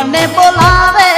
જમને બોલાવે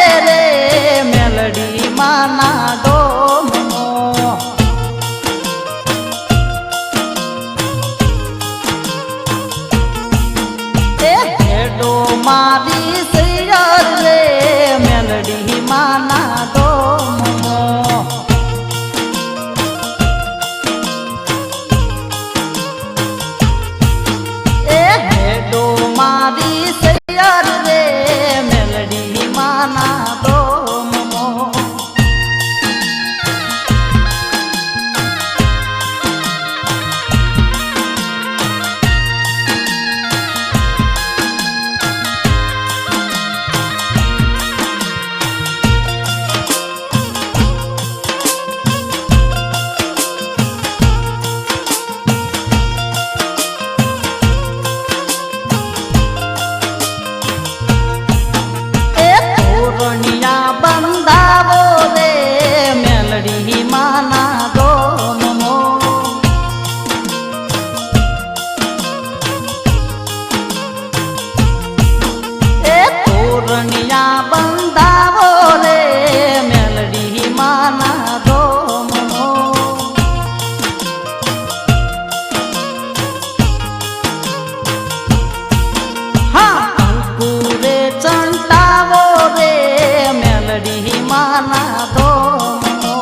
માના. ડોમનો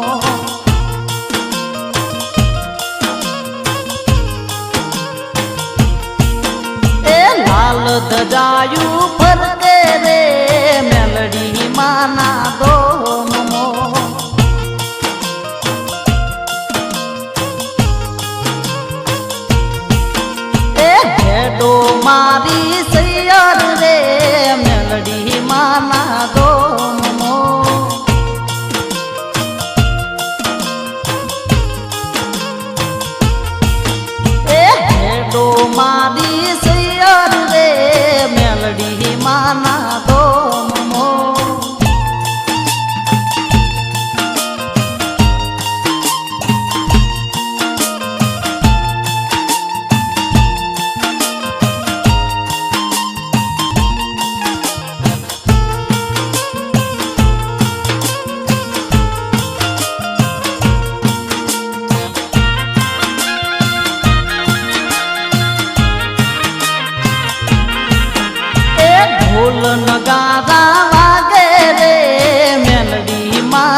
એ લાલ ધજાયું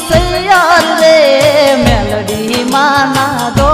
સૈયાર રે મેલડી માના